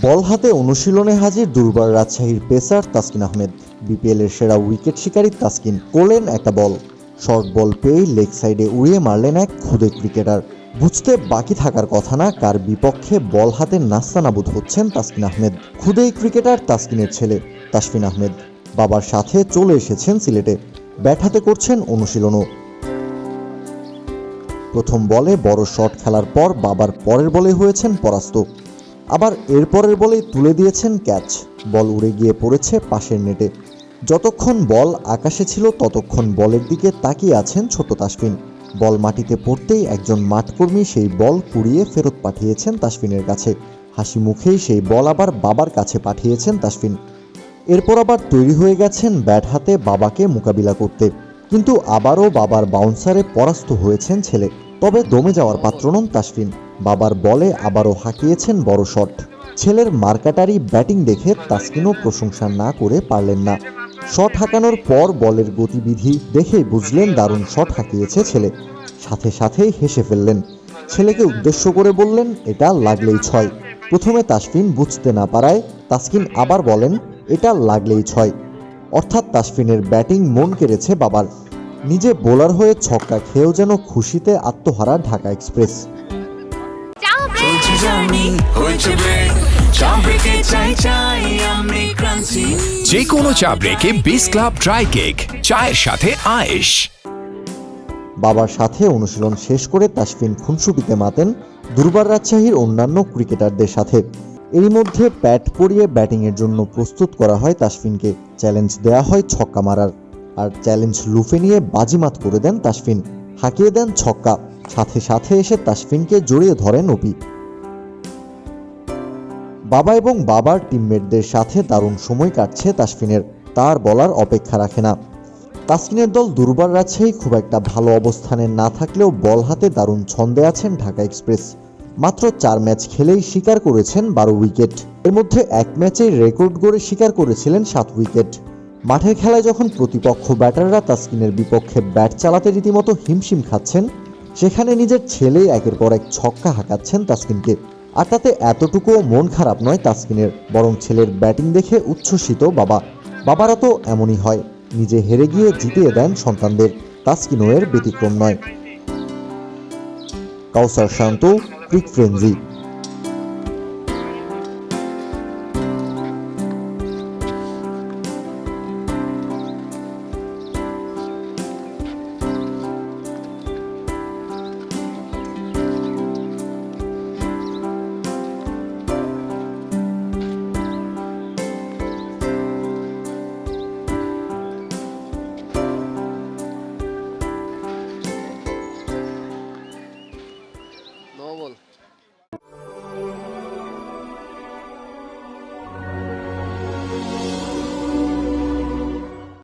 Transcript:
বল হাতে অনুশীলনে হাজির দুর্বার রাজশাহীর পেসার তাসকিন আহমেদ। বিপিএলের সেরা উইকেট শিকারী তাসকিন কোলেন একটা বল। শর্ট বল পেয়েই লেগ সাইডে উড়িয়ে মারলেন এক খুদে ক্রিকেটার। বুঝতে বাকি থাকার কথা না, কার বিপক্ষে বল হাতে নাস্তানাবুদ হচ্ছেন তাসকিন আহমেদ। খুদেই ক্রিকেটার তাসকিনের ছেলে তাসফিন আহমেদ। বাবার সাথে চলে এসেছেন সিলেটে। ব্যাট হাতে করছেন অনুশীলনও। প্রথম বলে বড় শট খেলার পর বাবার পরের বলে হয়েছেন পরাস্ত। আবার এরপরের বলেই তুলে দিয়েছেন ক্যাচ। বল উড়ে গিয়ে পড়েছে পাশের নেটে। যতক্ষণ বল আকাশে ছিল, ততক্ষণ বলের দিকে তাকিয়ে আছেন ছোট তাসফিন। বল মাটিতে পড়তেই একজন মাঠকর্মী সেই বল কুড়িয়ে ফেরত পাঠিয়েছেন তাসফিনের কাছে। হাসি মুখেই সেই বল আবার বাবার কাছে পাঠিয়েছেন তাসফিন। এরপর আবার তৈরি হয়ে গেছেন ব্যাট হাতে বাবাকে মোকাবিলা করতে। কিন্তু আবারও বাবার বাউন্সারে পরাস্ত হয়েছেন ছেলে। তবে দমে যাওয়ার পাত্র নন তাসফিন। বাবার বলে আবারও হাঁকিয়েছেন বড় শট। ছেলের মার্কাটারি ব্যাটিং দেখে তাসকিনও প্রশংসা না করে পারলেন না। শট হাঁকানোর পর বলের গতিবিধি দেখে বুঝলেন দারুণ শট হাঁকিয়েছে ছেলে। সাথে সাথেই হেসে ফেললেন। ছেলেকে উদ্দেশ্য করে বললেন, এটা লাগলেই ছয়। প্রথমে তাসফিন বুঝতে না পারায় তাসকিন আবার বলেন, এটা লাগলেই ছয়। অর্থাৎ তাসফিনের ব্যাটিং মন কেড়েছে বাবার। নিজে বোলার হয়ে ছক্কা খেয়েও যেন খুশিতে আত্মহারা ঢাকা এক্সপ্রেস। যে কোনো চা ব্রেকে বিস ক্লাব ড্রাই কেক চায়ের সাথে আয়েশ। বাবার সাথে অনুশীলন শেষ করে তাসফিন খুনসুটিতে মাতেন দুর্বার রাজশাহীর অন্যান্য ক্রিকেটারদের সাথে। এরই মধ্যে প্যাট পরিয়ে ব্যাটিংয়ের জন্য প্রস্তুত করা হয় তাসফিনকে। চ্যালেঞ্জ দেওয়া হয় ছক্কা মারার। আর চ্যালেঞ্জ লুফে নিয়ে বাজিমাত করে দেন তাসফিন। হাঁকিয়ে দেন ছক্কা। সাথে সাথে এসে তাসফিনকে জড়িয়ে ধরেন অপি। বাবা এবং বাবার টিমমেটদের সাথে দারুণ সময় কাটছে তাসফিনের। তার বলার অপেক্ষা রাখে না। তাসফিনের দল দুর্বার রাজশাহী খুব একটা ভালো অবস্থানে না থাকলেও বল হাতে দারুণ ছন্দে আছেন ঢাকা এক্সপ্রেস। মাত্র চার ম্যাচ খেলেই শিকার করেছেন বারো উইকেট। এর মধ্যে এক ম্যাচেই রেকর্ড গড়ে শিকার করেছিলেন সাত উইকেট। মাঠের খেলায় যখন প্রতিপক্ষ ব্যাটাররা তাসকিনের বিপক্ষে ব্যাট চালাতে রীতিমতো হিমশিম খাচ্ছেন, সেখানে নিজের ছেলেই একের পর এক ছক্কা হাঁকাচ্ছেন তাসকিনকে। আর তাতে এতটুকুও মন খারাপ নয় তাসকিনের, বরং ছেলের ব্যাটিং দেখে উচ্ছ্বসিত বাবা। বাবারা তো এমনই হয়, নিজে হেরে গিয়ে জিতিয়ে দেন সন্তানদের তাসকিনোয়ের ব্যতিক্রম নয়। কাউসার শান্ত, ক্রিক ফ্রেঞ্জি